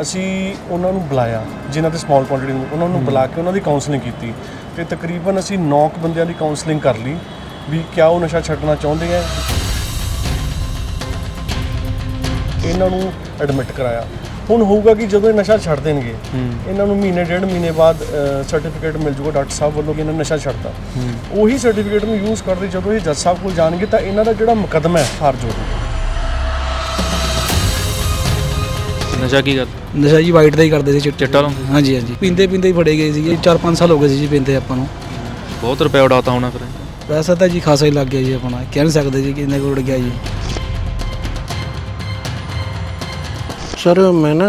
ਅਸੀਂ ਉਹਨਾਂ ਨੂੰ ਬੁਲਾਇਆ ਜਿਨ੍ਹਾਂ ਤੇ ਸਮਾਲ ਕੁਆਂਟੀਟੀ ਨੂੰ ਉਹਨਾਂ ਨੂੰ ਬੁਲਾ ਕੇ ਉਹਨਾਂ ਦੀ ਕਾਉਂਸਲਿੰਗ ਕੀਤੀ। ਤੇ ਤਕਰੀਬਨ ਅਸੀਂ 9 ਬੰਦਿਆਂ ਦੀ ਕਾਉਂਸਲਿੰਗ ਕਰ ਲਈ ਵੀ ਕਿਆ ਉਹ ਨਸ਼ਾ ਛੱਡਣਾ ਚਾਹੁੰਦੇ ਆ। ਇਹਨਾਂ ਨੂੰ ਐਡਮਿਟ ਕਰਾਇਆ। ਹੁਣ ਹੋਊਗਾ ਕਿ ਜਦੋਂ ਇਹ ਨਸ਼ਾ ਛੱਡ ਦੇਣਗੇ ਇਹਨਾਂ ਨੂੰ ਮਹੀਨੇ ਡੇਢ ਮਹੀਨੇ ਬਾਅਦ ਸਰਟੀਫਿਕੇਟ ਮਿਲ ਜੂਗਾ ਡਾਕਟਰ ਸਾਹਿਬ ਵੱਲੋਂ ਕਿ ਇਹਨਾਂ ਨੇ ਨਸ਼ਾ ਛੱਡਤਾ। ਉਹੀ ਸਰਟੀਫਿਕੇਟ ਨੂੰ ਯੂਜ਼ ਕਰਦੇ ਜਦੋਂ ਇਹ ਜੱਜ ਸਾਹਿਬ ਕੋਲ ਜਾਣਗੇ ਤਾਂ ਇਹਨਾਂ ਦਾ ਜਿਹੜਾ ਮੁਕੱਦਮਾ ਹੈ ਖਾਰਜ ਹੋ ਜਾਊਗਾ ਨਸ਼ਾ ਕੀ ਕਰ ਨਸ਼ਾ ਜੀ ਵਾਈਟ ਦਾ ਹੀ ਕਰਦੇ ਸੀ ਚਿੱਟਾ ਚਿੱਟਾ ਲਾਉਂਦੇ? ਹਾਂਜੀ ਹਾਂਜੀ। ਪੀਂਦੇ ਪੀਂਦੇ ਹੀ ਫੜੇ ਗਏ ਸੀ 4-5 ਸਾਲ ਹੋ ਗਏ ਸੀ ਜੀ ਪੀਂਦੇ ਆਪਾਂ ਨੂੰ। ਬਹੁਤ ਰੁਪਏ ਉਡਾਤਾ ਹੋਣਾ ਫਿਰ। ਪੈਸਾ ਤਾਂ ਜੀ ਖਾਸਾ ਹੀ ਲੱਗ ਗਿਆ ਜੀ ਆਪਣਾ। ਕਹਿ ਨਹੀਂ ਸਕਦੇ ਜੀ ਕਿੰਨੇ ਕੋਲ ਗਿਆ ਜੀ। ਸਰ ਮੈਂ ਨਾ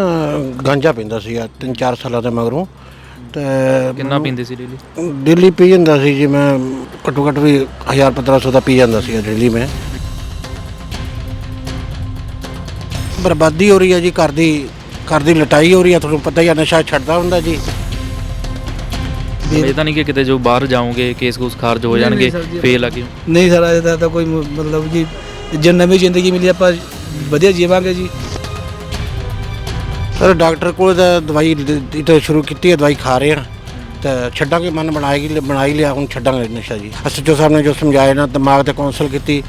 ਗਾਂਜਾ ਪੀਂਦਾ ਸੀਗਾ ਤਿੰਨ ਚਾਰ ਸਾਲਾਂ ਦੇ ਮਗਰੋਂ। ਤੇ ਕਿੰਨਾ ਪੀਂਦੇ ਸੀ ਡੇਲੀ ਦਿੱਲੀ ਪੀ ਜਾਂਦਾ ਸੀ ਜੀ ਮੈਂ। ਘੱਟੋ ਘੱਟ ਵੀ 1000 1500 ਦਾ ਪੀ ਜਾਂਦਾ ਸੀ ਦਿੱਲੀ ਮੈਂ। ਬਰਬਾਦੀ ਹੋ ਰਹੀ ਹੈ ਜੀ ਘਰ ਦੀ। ਘਰ ਦੀ ਲਟਾਈ ਹੋ ਰਹੀ ਹੈ ਤੁਹਾਨੂੰ ਪਤਾ ਹੀ ਹੈ ਨਸ਼ਾ ਛੱਡਦਾ ਹੁੰਦਾ ਜੀ। ਇਹ ਤਾਂ ਨਹੀਂ ਕਿ ਕਿਤੇ ਜੋ ਬਾਹਰ ਜਾਓਗੇ ਕੇਸ ਕੂਸ ਖਾਰਜ ਹੋ ਨਹੀਂ, ਜਾਣਗੇ ਨਹੀਂ ਸਰ ਜੀ। ਫੇਲ ਲੱਗੇ ਨਹੀਂ ਸਰ ਇਹਦਾ ਤਾਂ ਕੋਈ ਮ- ਮਤਲਬ ਕਿ ਜੇ ਨਵੀਂ ਜ਼ਿੰਦਗੀ ਮਿਲੀ ਆਪਾਂ ਵਧੀਆ ਜੀਵਾਂਗੇ ਜੀ। ਸਰ ਡਾਕਟਰ ਕੋਲ ਤਾਂ ਦਵਾਈ ਦ- ਤਾਂ ਸ਼ੁਰੂ ਕੀਤੀ ਹੈ ਦਵਾਈ ਖਾ ਰਹੇ ਹਾਂ ਤਾਂ ਛੱਡਾਂਗੇ ਮਨ ਬਣਾਏਗੀ ਬਣਾ ਹੀ ਲਿਆ ਹੁਣ ਛੱਡਾਂਗੇ ਨਸ਼ਾ ਜੀ। ਐਸਐਚਓ ਸਾਹਿਬ ਨੇ ਜੋ ਸਮਝਾਇਆ ਨਾ ਦਿਮਾਗ ਤੇ ਕੌਂਸਲ ਕੀਤੀ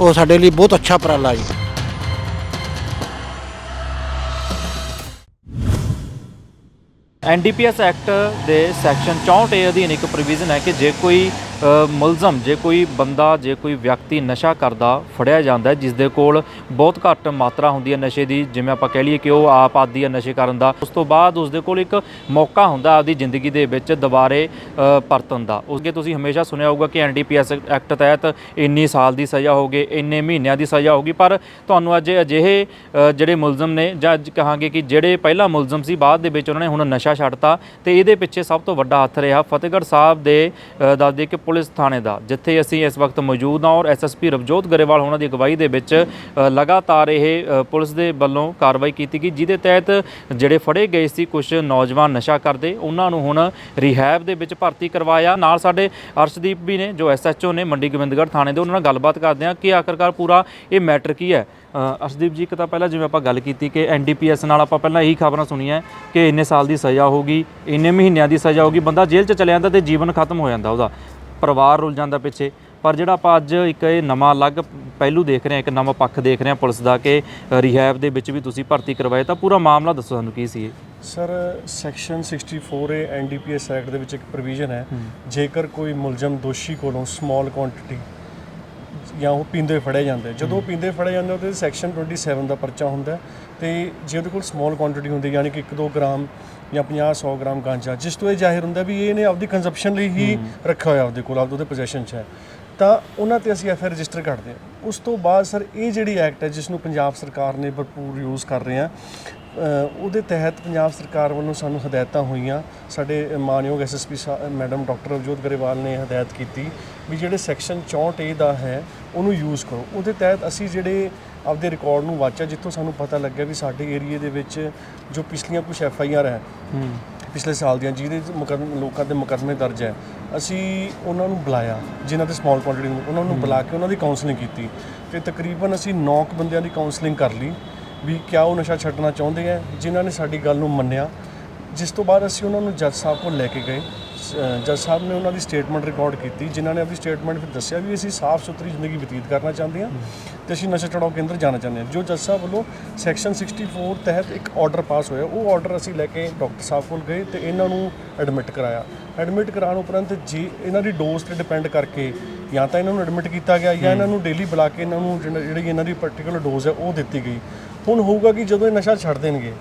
ਉਹ ਸਾਡੇ ਲਈ ਬਹੁਤ ਅੱਛਾ ਉਪਰਾਲਾ ਜੀ। ਐਨਡੀਪੀਐਸ ਐਕਟ ਦੇ ਸੈਕਸ਼ਨ 64 ਏ ਅਧੀਨ ਇੱਕ ਪ੍ਰੋਵੀਜ਼ਨ ਹੈ ਕਿ ਜੇ ਕੋਈ ਮੁਲਜ਼ਮ ਜੇ ਕੋਈ ਬੰਦਾ ਜੇ ਕੋਈ ਵਿਅਕਤੀ ਨਸ਼ਾ ਕਰਦਾ ਫੜਿਆ ਜਾਂਦਾ ਜਿਸ ਦੇ ਕੋਲ ਬਹੁਤ ਘੱਟ ਮਾਤਰਾ ਹੁੰਦੀ ਹੈ ਨਸ਼ੇ ਦੀ ਜਿਵੇਂ ਆਪਾਂ ਕਹਿ ਲਈਏ ਕਿ ਉਹ ਆਪ ਆਦੀ ਹੈ ਨਸ਼ੇ ਕਰਨ ਦਾ ਉਸ ਤੋਂ ਬਾਅਦ ਉਸ ਦੇ ਕੋਲ ਇੱਕ ਮੌਕਾ ਹੁੰਦਾ ਆਪਦੀ ਜ਼ਿੰਦਗੀ ਦੇ ਵਿੱਚ ਦੁਬਾਰੇ ਪਰਤਣ ਦਾ। ਉਸਕੇ ਤੁਸੀਂ ਹਮੇਸ਼ਾ ਸੁਣਿਆ ਹੋਊਗਾ ਕਿ ਐਨਡੀਪੀਐਸ ਐਕਟ ਤਹਿਤ ਇੰਨੀ ਸਾਲ ਦੀ ਸਜ਼ਾ ਹੋਗੀ ਇੰਨੇ ਮਹੀਨਿਆਂ ਦੀ ਸਜ਼ਾ ਹੋਗੀ ਪਰ ਤੁਹਾਨੂੰ ਅੱਜ ਅਜਿਹੇ ਜਿਹੜੇ ਮੁਲਜ਼ਮ ਨੇ ਜਾਂ ਕਹਾਂਗੇ ਕਿ ਜਿਹੜੇ ਪਹਿਲਾ ਮੁਲਜ਼ਮ ਸੀ ਬਾਅਦ ਦੇ ਵਿੱਚ ਉਹਨਾਂ ਨੇ ਹੁਣ ਨਸ਼ਾ ਛੱਡਤਾ ਤੇ ਇਹਦੇ ਪਿੱਛੇ ਸਭ ਤੋਂ ਵੱਡਾ ਹੱਥ ਰਿਹਾ ਫਤਿਹਗੜ੍ਹ ਸਾਹਿਬ ਦੇ ਅ, ਦੱਸਦੇ ਕਿ ਪੁਲਿਸ ਥਾਣੇ ਦਾ, ਜਿੱਥੇ ਅਸੀਂ ਇਸ ਵਕਤ ਮੌਜੂਦ ਹਾਂ ਔਰ ਐਸਐਸਪੀ ਰਵਜੋਤ ਗਰੇਵਾਲ ਉਹਨਾਂ ਦੀ ਅਗਵਾਈ ਦੇ ਵਿੱਚ ਲਗਾਤਾਰ ਇਹ ਪੁਲਿਸ ਦੇ ਵੱਲੋਂ ਕਾਰਵਾਈ ਕੀਤੀ ਗਈ, ਜਿਹਦੇ ਤਹਿਤ ਜਿਹੜੇ ਫੜੇ ਗਏ ਸੀ ਕੁਝ ਨੌਜਵਾਨ ਨਸ਼ਾ ਕਰਦੇ, ਉਹਨਾਂ ਨੂੰ ਹੁਣ ਰਿਹੈਬ ਦੇ ਵਿੱਚ ਭਰਤੀ ਕਰਵਾਇਆ। ਨਾਲ ਸਾਡੇ ਅਰਸ਼ਦੀਪ ਵੀ ਨੇ, ਜੋ ਐਸਐਚਓ ਨੇ ਮੰਡੀ ਗੋਬਿੰਦਗੜ੍ਹ ਥਾਣੇ ਦੇ, ਉਹਨਾਂ ਨਾਲ ਗੱਲਬਾਤ ਕਰਦੇ ਹਾਂ ਕਿ ਆਖਰਕਾਰ ਪੂਰਾ ਇਹ ਮੈਟਰ ਕੀ ਹੈ। ਅਰਸ਼ਦੀਪ ਜੀ, ਇੱਕ ਤਾਂ ਪਹਿਲਾਂ ਜਿਵੇਂ ਆਪਾਂ ਗੱਲ ਕੀਤੀ ਕਿ ਐਨਡੀਪੀਐਸ ਨਾਲ ਆਪਾਂ ਪਹਿਲਾਂ ਇਹੀ ਖਬਰਾਂ ਸੁਣੀਆਂ ਕਿ ਇੰਨੇ ਸਾਲ ਦੀ ਸਜ਼ਾ ਹੋਗੀ ਇੰਨੇ ਮਹੀਨਿਆਂ ਦੀ ਸਜ਼ਾ ਹੋਗੀ ਬੰਦਾ ਜੇਲ੍ਹ 'ਚ ਚਲੇ ਜਾਂਦਾ ਤੇ ਜੀਵਨ ਖਤਮ ਹੋ ਜਾਂਦਾ ਉਹਦਾ। ਪਰਿਵਾਰ ਰੁਲ ਜਾਂਦਾ ਪਿੱਛੇ। ਪਰ ਜਿਹੜਾ ਆਪਾਂ ਅੱਜ ਇੱਕ ਇਹ ਨਵਾਂ ਅਲੱਗ ਪਹਿਲੂ ਦੇਖ ਰਹੇ ਹਾਂ ਇੱਕ ਨਵਾਂ ਪੱਖ ਦੇਖ ਰਹੇ ਹਾਂ ਪੁਲਿਸ ਦਾ ਕਿ ਰਿਹੈਬ ਦੇ ਵਿੱਚ ਵੀ ਤੁਸੀਂ ਭਰਤੀ ਕਰਵਾਏ ਤਾਂ ਪੂਰਾ ਮਾਮਲਾ ਦੱਸੋ ਸਾਨੂੰ ਕੀ ਸੀ ਇਹ? Sir section 64 A NDPS act ਦੇ ਵਿੱਚ ਇੱਕ ਪ੍ਰੋਵੀਜ਼ਨ ਹੈ। ਜੇਕਰ ਕੋਈ ਮੁਲਜ਼ਮ ਦੋਸ਼ੀ ਕੋਲੋਂ ਸਮਾਲ ਕੁਆਂਟੀਟੀ ਜਾਂ ਉਹ ਪੀਂਦੇ ਫੜਿਆ ਜਾਂਦਾ। ਜਦੋਂ ਉਹ ਪੀਂਦੇ ਫੜਿਆ ਜਾਂਦਾ ਉਹਦੇ ਸੈਕਸ਼ਨ 27 ਦਾ ਪਰਚਾ ਹੁੰਦਾ ਤੇ ਜੇ ਉਹਦੇ ਕੋਲ ਸਮਾਲ ਕੁਆਂਟੀਟੀ ਹੁੰਦੀ ਯਾਨੀ ਕਿ 1-2 ਗ੍ਰਾਮ ਜਾਂ 50-100 ਗ੍ਰਾਮ ਗਾਂਜਾ ਜਿਸ ਤੋਂ ਇਹ ਜ਼ਾਹਿਰ ਹੁੰਦਾ ਵੀ ਇਹਨੇ ਆਪਦੀ ਕੰਜ਼ੰਪਸ਼ਨ ਲਈ ਹੀ ਰੱਖਿਆ ਹੋਇਆ ਉਹਦੇ ਕੋਲ ਆਪਦੇ ਉਹਦੇ ਪੋਜੀਸ਼ਨ 'ਚ ਹੈ। ਤਾਂ ਉਹਨਾਂ ਤੇ ਅਸੀਂ ਐਫਆਈਆਰ ਰਜਿਸਟਰ ਕਰਦੇ ਹਾਂ। ਉਸ ਤੋਂ ਬਾਅਦ ਸਰ ਇਹ ਜਿਹੜੀ ਐਕਟ ਹੈ ਜਿਸ ਨੂੰ ਪੰਜਾਬ ਸਰਕਾਰ ਨੇ ਭਰਪੂਰ ਯੂਜ਼ ਕਰ ਰਹੇ ਆ ਉਹਦੇ ਤਹਿਤ ਪੰਜਾਬ ਸਰਕਾਰ ਵੱਲੋਂ ਸਾਨੂੰ ਹਦਾਇਤਾਂ ਹੋਈਆਂ। ਸਾਡੇ ਮਾਨਯੋਗ SSP madam doctor Avjot Grewal ਨੇ ਹਦਾਇਤ ਕੀਤੀ ਵੀ ਜਿਹੜੇ ਸੈਕਸ਼ਨ 64 ਏ ਦਾ ਹੈ ਉਹਨੂੰ ਯੂਜ਼ ਕਰੋ। ਉਹਦੇ ਤਹਿਤ ਅਸੀਂ ਜਿਹੜੇ ਆਪਦੇ ਰਿਕਾਰਡ ਨੂੰ ਵਾਚਿਆ ਜਿੱਥੋਂ ਸਾਨੂੰ ਪਤਾ ਲੱਗਿਆ ਵੀ ਸਾਡੇ ਏਰੀਏ ਦੇ ਵਿੱਚ ਜੋ ਪਿਛਲੀਆਂ ਕੁਝ ਐਫ ਆਈ ਆਰ ਹੈ ਪਿਛਲੇ ਸਾਲ ਦੀਆਂ ਜਿਹਦੇ ਮੁਕੱਦਮ ਲੋਕਾਂ ਦੇ ਮੁਕੱਦਮੇ ਦਰਜ ਹੈ ਅਸੀਂ ਉਹਨਾਂ ਨੂੰ ਬੁਲਾਇਆ ਜਿਨ੍ਹਾਂ ਤੇ ਸਮਾਲ ਕੁਆਂਟੀਟੀ ਨੂੰ ਉਹਨਾਂ ਨੂੰ ਬੁਲਾ ਕੇ ਉਹਨਾਂ ਦੀ ਕਾਉਂਸਲਿੰਗ ਕੀਤੀ ਤੇ ਤਕਰੀਬਨ ਅਸੀਂ 9 ਬੰਦਿਆਂ ਦੀ ਕਾਉਂਸਲਿੰਗ ਕਰ ਲਈ ਵੀ ਕਿਆ ਉਹ ਨਸ਼ਾ ਛੱਡਣਾ ਚਾਹੁੰਦੇ ਆ ਜਿਨ੍ਹਾਂ ਨੇ ਸਾਡੀ ਗੱਲ ਨੂੰ ਮੰਨਿਆ ਜਿਸ ਤੋਂ ਬਾਅਦ ਅਸੀਂ ਉਹਨਾਂ ਨੂੰ ਜੱਜ ਸਾਹਿਬ ਕੋਲ ਲੈ ਕੇ ਗਏ। ਜੱਜ ਸਾਹਿਬ ਨੇ ਉਹਨਾਂ ਦੀ ਸਟੇਟਮੈਂਟ ਰਿਕਾਰਡ ਕੀਤੀ ਜਿਨ੍ਹਾਂ ਨੇ ਆਪਣੀ ਸਟੇਟਮੈਂਟ ਫਿਰ ਦੱਸਿਆ ਵੀ ਅਸੀਂ ਸਾਫ਼ ਸੁਥਰੀ ਜ਼ਿੰਦਗੀ ਬਤੀਤ ਕਰਨਾ ਚਾਹੁੰਦੇ ਹਾਂ ਤੇ ਅਸੀਂ ਨਸ਼ਾ ਛਡਾਓ ਕੇਂਦਰ ਜਾਣਾ ਚਾਹੁੰਦੇ ਹਾਂ। ਜੋ ਜੱਜ ਸਾਹਿਬ ਵੱਲੋਂ ਸੈਕਸ਼ਨ 64 ਤਹਿਤ ਇੱਕ ਆਰਡਰ ਪਾਸ ਹੋਇਆ ਉਹ ਆਰਡਰ ਅਸੀਂ ਲੈ ਕੇ ਡਾਕਟਰ ਸਾਹਿਬ ਕੋਲ ਗਏ ਤੇ ਇਹਨਾਂ ਨੂੰ ਐਡਮਿਟ ਕਰਾਇਆ। ਐਡਮਿਟ ਕਰਾਉਣ ਉਪਰੰਤ ਜੀ ਇਹਨਾਂ ਦੀ ਡੋਜ਼ ਤੇ ਡਿਪੈਂਡ ਕਰਕੇ ਜਾਂ ਤਾਂ ਇਹਨਾਂ ਨੂੰ ਐਡਮਿਟ ਕੀਤਾ ਗਿਆ ਜਾਂ ਇਹਨਾਂ ਨੂੰ ਡੇਲੀ ਬੁਲਾ ਕੇ ਇਹਨਾਂ ਨੂੰ ਜਿਹੜਾ- ਜਿਹੜੀ ਇਹਨਾਂ ਦੀ ਪਾਰਟਿਕੂਲਰ ਡੋਜ਼ ਹੈ ਉਹ ਦਿੱਤੀ ਗਈ। ਹੁਣ ਹੋਊਗਾ ਕਿ ਜਦੋਂ ਇਹ ਨਸ਼ਾ ਛੱਡ ਦੇਣਗੇ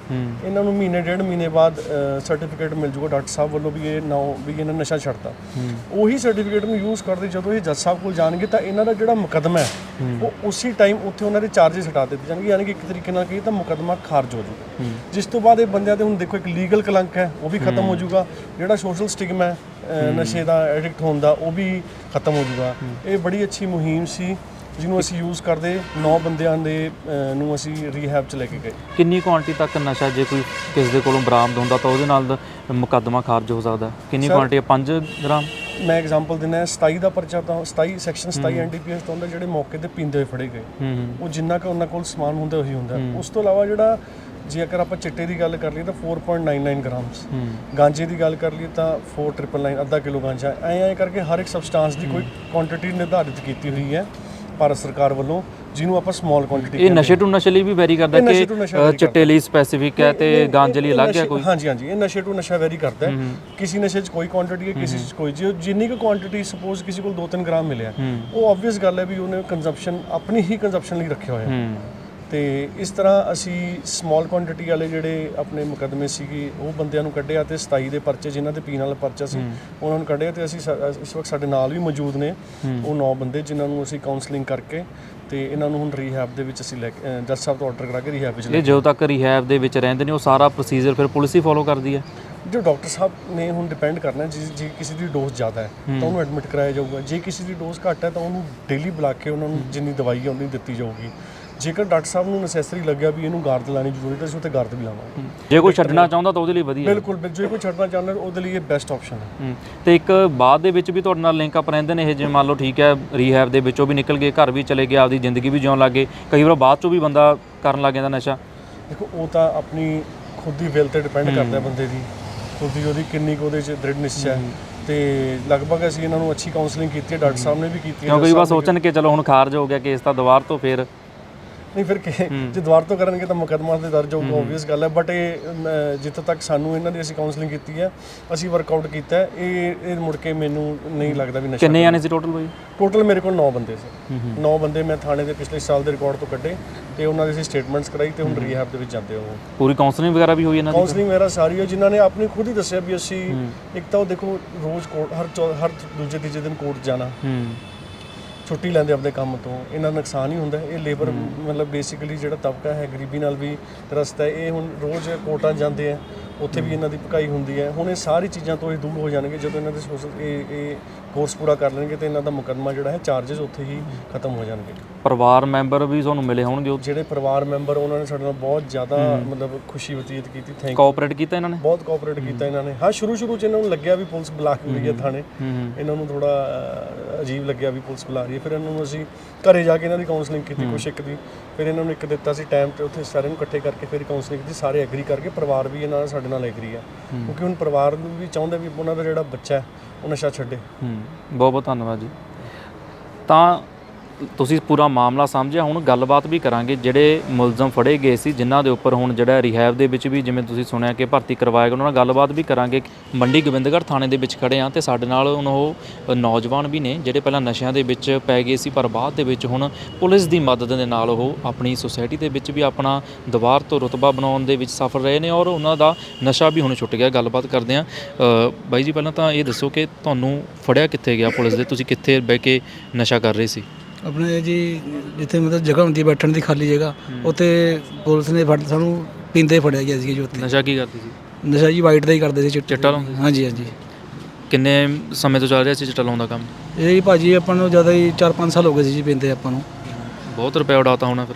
ਇਹਨਾਂ ਨੂੰ ਮਹੀਨੇ ਡੇਢ ਮਹੀਨੇ ਬਾਅਦ ਸਰਟੀਫਿਕੇਟ ਮਿਲ ਜੂਗਾ ਡਾਕਟਰ ਸਾਹਿਬ ਵੱਲੋਂ ਵੀ ਇਹ ਨਾ ਵੀ ਇਹਨਾਂ ਨਸ਼ਾ ਛੱਡਤਾ। ਉਹੀ ਸਰਟੀਫਿਕੇਟ ਨੂੰ ਯੂਜ਼ ਕਰਦੇ ਜਦੋਂ ਇਹ ਜੱਜ ਸਾਹਿਬ ਕੋਲ ਜਾਣਗੇ ਤਾਂ ਇਹਨਾਂ ਦਾ ਜਿਹੜਾ ਮੁਕੱਦਮਾ ਹੈ ਉਹ ਉਸੇ ਟਾਈਮ ਉੱਥੇ ਉਹਨਾਂ ਦੇ ਚਾਰजेस ਹਟਾ ਦਿੱਤੇ ਜਾਣਗੇ ਯਾਨੀ ਕਿ ਇੱਕ ਤਰੀਕੇ ਨਾਲ ਕਹੀਏ ਤਾਂ ਮੁਕੱਦਮਾ ਖਾਰਜ ਹੋ ਜਾਊਗਾ। ਜਿਸ ਤੋਂ ਬਾਅਦ ਇਹ ਬੰਦਿਆਂ ਤੇ ਹੁਣ ਦੇਖੋ ਇੱਕ ਲੀਗਲ ਕਲੰਕ ਹੈ ਉਹ ਵੀ ਖਤਮ ਹੋ ਜਾਊਗਾ। ਜਿਹੜਾ ਸੋਸ਼ਲ ਸਟਿਗਮਾ ਹੈ ਨਸ਼ੇ ਦਾ ਐਡਿਕਟ ਹੋਣ ਦਾ ਉਹ ਵੀ ਖਤਮ ਹੋ ਜਾਊਗਾ। ਇਹ ਬੜੀ ਅੱਛੀ ਮੁਹਿੰਮ ਸੀ। ਜਿਹਨੂੰ ਅਸੀਂ ਯੂਜ਼ ਕਰਦੇ 9 ਬੰਦਿਆਂ ਦੇ ਨੂੰ ਅਸੀਂ ਰੀਹੈਬ ਚ ਲੈ ਕੇ ਗਏ। ਕਿੰਨੀ ਕੁਆਂਟੀਟੀ ਤੱਕ ਨਸ਼ਾ ਜੇ ਕੋਈ ਕਿਸੇ ਦੇ ਕੋਲੋਂ ਬਰਾਮਦ ਹੁੰਦਾ ਤਾਂ ਉਹਦੇ ਨਾਲ ਮੁਕੱਦਮਾ ਖਾਰਜ ਹੋ ਸਕਦਾ ਕਿੰਨੀ Sir- ਕੁਆਂਟੀਟੀ 5 ਗ੍ਰਾਮ? ਮੈਂ ਐਗਜ਼ਾਮਪਲ ਦਿੰਦਾ 27 ਦਾ ਪਰਚਾ ਤਾਂ 27 ਸੈਕਸ਼ਨ 27 ਐਨਡੀਪੀਐਸ ਤੋਂ ਹੁੰਦਾ ਜਿਹੜੇ ਮੌਕੇ ਤੇ ਪੀਂਦੇ ਹੋਏ ਫੜੇ ਗਏ। ਹੂੰ ਹੂੰ। ਉਹ ਜਿੰਨਾ ਕੁ ਉਹਨਾਂ ਕੋਲ ਸਮਾਨ ਹੁੰਦਾ ਉਹੀ ਹੁੰਦਾ। ਉਸ ਤੋਂ ਇਲਾਵਾ ਜਿਹੜਾ ਜੇ ਅਗਰ ਆਪਾਂ ਚਿੱਟੇ ਦੀ ਗੱਲ ਕਰ ਲਈਏ ਤਾਂ 4.99 ਗ੍ਰਾਮਸ ਹੂੰ। ਗਾਂਜੇ ਦੀ ਗੱਲ ਕਰ ਲਈਏ ਤਾਂ 4999 ਅੱਧਾ ਕਿਲੋ ਗਾਂਜਾ। ਐਂ ਐਂ ਕਰਕੇ ਹਰ ਇੱਕ ਸਬਸਟੈਂਸ ਦੀ ਕੋਈ ਕੁਆਂਟੀਟੀ ਨਿਰਧਾਰਿਤ ਕੀਤੀ ਹੋਈ ਹੈ। ਭਾਰਤ ਸਰਕਾਰ ਵੱਲੋਂ ਜਿਹਨੂੰ ਆਪਾਂ ਸਮਾਲ ਕੁਆਂਟੀਟੀ ਇਹ ਨਸ਼ੇ ਟੂ ਨਸ਼ੇ ਲਈ ਵੀ ਵੈਰੀ ਕਰਦਾ ਇਹ ਨਸ਼ੇ ਕਿ ਨਸ਼ਾ ਅ, ਚਿੱਟੇ ਲਈ ਸਪੈਸੀਫਿਕ ਹੈ ਤੇ ਗਾਂਜੇ ਲਈ ਅਲੱਗ ਹੈ ਕੋਈ? ਹਾਂਜੀ ਹਾਂਜੀ ਇਹ ਨਸ਼ੇ ਤੋਂ ਨਸ਼ਾ ਵੈਰੀ ਕਰਦਾ ਹੈ। ਕਿਸੇ ਨਸ਼ੇ 'ਚ ਕੋਈ ਕੁਆਂਟੀਟੀ ਹੈ ਕਿਸੇ 'ਚ ਕੋਈ। ਜੇ ਜਿੰਨੀ ਕੁ ਕੁਆਂਟੀਟੀ ਸਪੋਜ਼ ਕਿਸੇ ਕੋਲ 2-3 ਗ੍ਰਾਮ ਮਿਲਿਆ ਉਹ ਆਬਵੀਅਸ ਗੱਲ ਹੈ ਵੀ ਉਹਨੇ ਕੰਜ਼ੰਪਸ਼ਨ ਆਪਣੀ ਹੀ ਕੰਜ਼ੰਪਸ਼ਨ ਲਈ ਰੱਖਿਆ ਹੋਇਆ ਹੈ। ਹੂੰ। ਤੇ ਇਸ ਤਰ੍ਹਾਂ ਅਸੀਂ ਸਮਾਲ ਕੁਆਂਟੀਟੀ ਵਾਲੇ ਜਿਹੜੇ ਆਪਣੇ ਮੁਕੱਦਮੇ ਸੀਗੇ ਉਹ ਬੰਦਿਆਂ ਨੂੰ ਕੱਢਿਆ ਤੇ 27 ਦੇ ਪਰਚੇ ਜਿਨ੍ਹਾਂ ਦੇ ਪੀਣ ਵਾਲਾ ਪਰਚਾ ਸੀ ਉਹਨਾਂ ਨੂੰ ਕੱਢਿਆ ਤੇ ਅਸੀਂ ਸਾ- ਇਸ ਵਕਤ ਸਾਡੇ ਨਾਲ ਵੀ ਮੌਜੂਦ ਨੇ। ਉਹ 9 ਬੰਦੇ ਜਿਨ੍ਹਾਂ ਨੂੰ ਅਸੀਂ ਕਾਉਂਸਲਿੰਗ ਕਰਕੇ ਤੇ ਇਹਨਾਂ ਨੂੰ ਹੁਣ ਰੀਹੈਬ ਦੇ ਵਿੱਚ ਅਸੀਂ ਲੈ ਕੇ ਜੱਜ ਸਾਹਿਬ ਤੋਂ ਆਰਡਰ ਕਰਾ ਕੇ ਰੀਹੈਬ ਵਿੱਚ ਲੈ ਇਹ ਜਦੋਂ ਤੱਕ ਰਿਹੈਬ ਦੇ ਵਿੱਚ ਰਹਿੰਦੇ ਨੇ ਉਹ ਸਾਰਾ ਪ੍ਰੋਸੀਜਰ ਫਿਰ ਪੁਲਿਸ ਹੀ ਫੋਲੋ ਕਰਦੀ ਹੈ? ਜੋ ਡਾਕਟਰ ਸਾਹਿਬ ਨੇ ਹੁਣ ਡਿਪੈਂਡ ਕਰਨਾ ਜੇ ਜੇ ਕਿਸੇ ਦੀ ਡੋਜ਼ ਜ਼ਿਆਦਾ ਹੈ ਤਾਂ ਉਹਨੂੰ ਐਡਮਿਟ ਕਰਾਇਆ ਜਾਊਗਾ। ਜੇ ਕਿਸੇ ਦੀ ਡੋਜ਼ ਘੱਟ ਹੈ ਤਾਂ ਉਹਨੂੰ ਡੇਲੀ ਬੁਲਾ ਕੇ ਉਹਨਾਂ ਨੂੰ ਜਿੰਨੀ ਦਵਾਈ ਹੈ ਉਨੀ ਦਿੱਤੀ ਜਾਊਗੀ। ਜੇਕਰ ਡਾਕਟਰ ਸਾਹਿਬ ਨੂੰ ਨੈਸੈਸਰੀ ਲੱਗਿਆ ਵੀ ਇਹਨੂੰ ਗਾਰਦ ਲਾਣੀ ਜ਼ਰੂਰੀ ਤਾਂ ਅਸੀਂ ਉੱਥੇ ਗਾਰਦ ਵੀ ਲਾਵਾਂਗੇ। ਜੇ ਕੋਈ ਛੱਡਣਾ ਚਾਹੁੰਦਾ ਤਾਂ ਉਹਦੇ ਲਈ ਵਧੀਆ ਹੈ। ਬਿਲਕੁਲ। ਜੇ ਕੋਈ ਛੱਡਣਾ ਚਾਹੁੰਦਾ ਉਹਦੇ ਲਈ ਇਹ ਬੈਸਟ ਆਪਸ਼ਨ ਹੈ। ਹੂੰ। ਤੇ ਇੱਕ ਬਾਅਦ ਦੇ ਵਿੱਚ ਵੀ ਤੁਹਾਡੇ ਨਾਲ ਲਿੰਕ ਅਪ ਰਹਿੰਦੇ ਨੇ ਇਹ ਜਿਵੇਂ ਮੰਨ ਲਓ ਠੀਕ ਹੈ ਰੀਹੈਬ ਦੇ ਵਿੱਚੋਂ ਵੀ ਨਿਕਲ ਗਏ ਘਰ ਵੀ ਚਲੇ ਗਏ ਆਪਦੀ ਜ਼ਿੰਦਗੀ ਵੀ ਜਿਉਣ ਲੱਗ ਗਏ। ਕਈ ਵਾਰ ਬਾਅਦ ਚੋਂ ਵੀ ਬੰਦਾ ਕਰਨ ਲੱਗ ਜਾਂਦਾ ਨਸ਼ਾ। ਦੇਖੋ ਉਹ ਤਾਂ ਆਪਣੀ ਖੁਦ ਦੀ ਵਿਲ ਤੇ ਡਿਪੈਂਡ ਕਰਦਾ ਹੈ ਬੰਦੇ ਦੀ। ਖੁਦ ਦੀ ਉਹਦੀ ਕਿੰਨੀ ਕੁ ਉਹਦੇ ਚ ਦ੍ਰਿੜ ਨਿਸ਼ਚੈ ਹੈ। ਤੇ ਲਗਭਗ ਅਸੀਂ ਇਹਨਾਂ ਨੂੰ ਅੱਛੀ ਕਾਉਂਸਲਿੰਗ ਕੀਤੀ ਹੈ ਡਾਕਟਰ ਸਾਹਿਬ ਨੇ ਵੀ ਕੀਤੀ ਹੈ ਕਿਉਂਕਿ ਸਾਹਿਬ ਨੇ ਸੋਚਣ ਕਿ ਚਲੋ ਹੁਣ ਖਾਰਜ ਹੋ ਗਿਆ ਕੇਸ ਤਾਂ ਦੁਬਾਰ ਤੋਂ ਫੇਰ ਨਹੀਂ ਫਿਰ ਕਿ ਜੇ ਦੁਬਾਰ ਤੋਂ ਕਰਨਗੇ ਤਾਂ ਮੁਕੱਦਮਾ ਤੇ ਦਰਜ ਹੋਊਗਾ ਓਬਵੀਅਸ ਗੱਲ ਹੈ। ਬਟ ਇਹ ਜਿੱਥੋਂ ਤੱਕ ਸਾਨੂੰ ਇਹਨਾਂ ਦੀ ਅਸੀਂ ਕਾਉਂਸਲਿੰਗ ਕੀਤੀ ਹੈ ਅਸੀਂ ਵਰਕਆਊਟ ਕੀਤਾ ਹੈ। ਇਹ ਇਹ ਮੁੜ ਕੇ ਮੈਨੂੰ ਨਹੀਂ ਲੱਗਦਾ ਵੀ ਨਸ਼ਾ ਕਿੰਨੇ ਜਾਣੇ ਸੀ ਟੋਟਲ ਬਾਈ? ਟੋਟਲ ਮੇਰੇ ਕੋਲ 9 ਬੰਦੇ ਸੀ। 9 ਬੰਦੇ ਮੈਂ ਥਾਣੇ ਦੇ ਪਿਛਲੇ ਸਾਲ ਦੇ ਰਿਕਾਰਡ ਤੋਂ ਕੱਢੇ ਤੇ ਉਹਨਾਂ ਦੀ ਅਸੀਂ ਸਟੇਟਮੈਂਟਸ ਕਰਾਈ ਤੇ ਹੁਣ ਰੀਹੈਬ ਦੇ ਵਿੱਚ ਜਾਂਦੇ ਉਹ ਪੂਰੀ ਕਾਉਂਸਲਿੰਗ ਵਗੈਰਾ ਵੀ ਹੋਈ ਇਹਨਾਂ ਦੀ? ਕਾਉਂਸਲਿੰਗ ਮੇਰਾ ਸਾਰੀ ਹੈ ਜਿਨ੍ਹਾਂ ਨੇ ਆਪਣੀ ਖੁਦ ਹੀ ਦੱਸਿਆ ਵੀ ਅਸੀਂ ਇੱਕ ਤਾਂ ਉਹ ਦੇਖੋ ਰੋਜ਼ ਕੋਰਟ ਹਰ ਹਰ ਦੂਜੇ ਤੀਜੇ ਦਿਨ ਕੋਰਟ ਜਾਣਾ। ਹੂੰ। ਛੁੱਟੀ ਲੈਂਦੇ ਆਪਣੇ ਕੰਮ ਤੋਂ ਇਹਨਾਂ ਦਾ ਨੁਕਸਾਨ ਹੀ ਹੁੰਦਾ। ਇਹ ਲੇਬਰ ਮਤਲਬ ਬੇਸਿਕਲੀ ਜਿਹੜਾ ਤਬਕਾ ਹੈ ਗਰੀਬੀ ਨਾਲ ਵੀ ਗ੍ਰਸਤ ਹੈ। ਇਹ ਹੁਣ ਰੋਜ਼ ਕੋਰਟਾਂ ਜਾਂਦੇ ਆ। ਉੱਥੇ ਵੀ ਇਹਨਾਂ ਦੀ ਭਕਾਈ ਹੁੰਦੀ ਹੈ। ਹੁਣ ਇਹ ਸਾਰੀ ਚੀਜ਼ਾਂ ਤੋਂ ਇਹ ਦੂਰ ਹੋ ਜਾਣਗੇ ਜਦੋਂ ਇਹਨਾਂ ਦੇ ਸੋਸ਼ਲ ਇਹ ਇਹ ਕੋਰਸ ਪੂਰਾ ਕਰ ਲੈਣਗੇ ਤੇ ਇਹਨਾਂ ਦਾ ਮੁਕੱਦਮਾ ਜਿਹੜਾ ਹੈ ਚਾਰजेस ਉੱਥੇ ਹੀ ਖਤਮ ਹੋ ਜਾਣਗੇ। ਪਰਿਵਾਰ ਮੈਂਬਰ ਵੀ ਤੁਹਾਨੂੰ ਮਿਲੇ ਹੋਣਗੇ ਉਹ ਜਿਹੜੇ ਪਰਿਵਾਰ ਮੈਂਬਰ ਉਹਨਾਂ ਨੇ ਸਾਡੇ ਨਾਲ ਬਹੁਤ ਜ਼ਿਆਦਾ ਮਤਲਬ ਖੁਸ਼ੀ ਬਤੀਤ ਕੀਤੀ ਥੈਂਕ ਕੋਆਪਰੇਟ ਕੀਤਾ ਇਹਨਾਂ ਨੇ? ਬਹੁਤ ਕੋਆਪਰੇਟ ਕੀਤਾ ਇਹਨਾਂ ਨੇ। ਹਾਂ ਸ਼ੁਰੂ ਸ਼ੁਰੂ ਚ ਇਹਨਾਂ ਨੂੰ ਲੱਗਿਆ ਵੀ ਪੁਲਿਸ ਬੁਲਾ ਕੇ ਰਹੀ ਹੈ ਥਾਣੇ। ਇਹਨਾਂ ਨੂੰ ਥੋੜਾ ਅਜੀਬ ਲੱਗਿਆ ਵੀ ਪੁਲਿਸ ਬੁਲਾ ਰਹੀ ਹੈ। ਫਿਰ ਇਹਨਾਂ ਨੂੰ ਅਸੀਂ ਘਰੇ ਜਾ ਕੇ ਇਹਨਾਂ ਦੀ ਕਾਉਂਸਲਿੰਗ ਕੀਤੀ ਕੁਛ ਇੱਕ ਦੀ। ਫਿਰ ਇਹਨਾਂ ਨੂੰ ਇੱਕ ਦਿੱਤਾ ਸੀ ਟਾਈਮ ਤੇ ਉੱਥੇ ਸਾਰਿਆਂ ਨੂੰ ਇਕੱਠੇ ਕਰਕੇ ਫਿਰ ਕਾਉਂਸਲਿੰਗ ਕੀਤੀ ਸਾਰੇ ਐਗਰੀ ਕਰਕੇ ਪਰਿਵਾਰ ਵੀ ਇਹਨਾਂ ਨਾਲ ਸਾਡੇ ਨਾਲ ਐਗਰੀ ਹੈ। ਕਿਉਂਕਿ ਹੁਣ ਪਰਿਵਾਰ ਨੂੰ ਵੀ ਚਾਹੁੰਦੇ ਵੀ ਉਹਨਾਂ ਦਾ ਜਿਹੜਾ ਬੱਚਾ ਹੈ ਉਹ ਨਸ਼ਾ ਛੱਡੇ। ਹੂੰ। ਬਹੁਤ ਬਹੁਤ ਧੰਨਵਾਦ ਜੀ। ਤਾਂ ਤੁਸੀਂ ਪੂਰਾ ਮਾਮਲਾ ਸਮਝਿਆ, ਹੁਣ ਗੱਲਬਾਤ ਵੀ ਕਰਾਂਗੇ ਜਿਹੜੇ ਮੁਲਜ਼ਮ ਫੜੇ ਗਏ ਸੀ, ਜਿਨ੍ਹਾਂ ਦੇ ਉੱਪਰ ਹੁਣ ਜਿਹੜਾ ਰਿਹੈਬ ਦੇ ਵਿੱਚ ਵੀ ਜਿਵੇਂ ਤੁਸੀਂ ਸੁਣਿਆ ਕਿ ਭਰਤੀ ਕਰਵਾਇਆ ਗਿਆ, ਉਹਨਾਂ ਨਾਲ ਗੱਲਬਾਤ ਵੀ ਕਰਾਂਗੇ। ਮੰਡੀ ਗੋਬਿੰਦਗੜ੍ਹ ਥਾਣੇ ਦੇ ਵਿੱਚ ਖੜੇ ਆ ਤੇ ਸਾਡੇ ਨਾਲ ਹੁਣ ਉਹ ਨੌਜਵਾਨ ਵੀ ਨੇ, ਜਿਹੜੇ ਪਹਿਲਾਂ ਨਸ਼ਿਆਂ ਦੇ ਵਿੱਚ ਪੈ ਗਏ ਸੀ, ਪਰ ਬਾਅਦ ਦੇ ਵਿੱਚ ਹੁਣ ਪੁਲਿਸ ਦੀ ਮਦਦ ਦੇ ਨਾਲ ਉਹ ਆਪਣੀ ਸੁਸਾਇਟੀ ਦੇ ਵਿੱਚ ਵੀ ਆਪਣਾ ਦੁਬਾਰ ਤੋਂ ਰੁਤਬਾ ਬਣਾਉਣ ਦੇ ਵਿੱਚ ਸਫਲ ਰਹੇ ਨੇ ਔਰ ਉਹਨਾਂ ਦਾ ਨਸ਼ਾ ਵੀ ਹੁਣ ਛੁੱਟ ਗਿਆ। ਗੱਲਬਾਤ ਕਰਦੇ ਆ। ਬਾਈ ਜੀ, ਪਹਿਲਾਂ ਤਾਂ ਇਹ ਦੱਸੋ ਕਿ ਤੁਹਾਨੂੰ ਫੜਿਆ ਕਿੱਥੇ ਗਿਆ ਪੁਲਿਸ ਦੇ? ਤੁਸੀਂ ਕਿੱਥੇ ਬਹਿ ਕੇ ਨਸ਼ਾ ਕਰ ਰਹੇ ਸੀ? ਆਪਣੇ ਜੀ ਜਿੱਥੇ ਮਤਲਬ ਜਗ੍ਹਾ ਹੁੰਦੀ ਹੈ ਬੈਠਣ ਦੀ ਖਾਲੀ ਜਗ੍ਹਾ ਉੱਥੇ ਪੁਲਿਸ ਨੇ ਫੜ ਸਾਨੂੰ ਪੀਂਦੇ ਫੜਿਆ ਗਿਆ ਸੀ ਜੀ ਉੱਥੇ। ਨਸ਼ਾ ਕੀ ਕਰਦੇ ਸੀ? ਨਸ਼ਾ ਜੀ ਵਾਈਟ ਦਾ ਹੀ ਕਰਦੇ ਸੀ ਚਿੱਟਾ। ਚਿੱਟਾ ਲਾਉਂਦੇ ਸੀ? ਹਾਂਜੀ ਹਾਂਜੀ। ਕਿੰਨੇ ਸਮੇਂ ਤੋਂ ਚੱਲ ਰਿਹਾ ਸੀ ਚਿੱਟਾ ਲਾਉਣ ਦਾ ਕੰਮ? ਇਹ ਜੀ ਭਾਜੀ ਆਪਾਂ ਨੂੰ ਜ਼ਿਆਦਾ ਹੀ 4-5 ਸਾਲ ਹੋ ਗਏ ਸੀ ਜੀ ਪੀਂਦੇ ਆਪਾਂ ਨੂੰ। ਬਹੁਤ ਰੁਪਏ ਉਡਾਤਾ ਹੋਣਾ ਫਿਰ।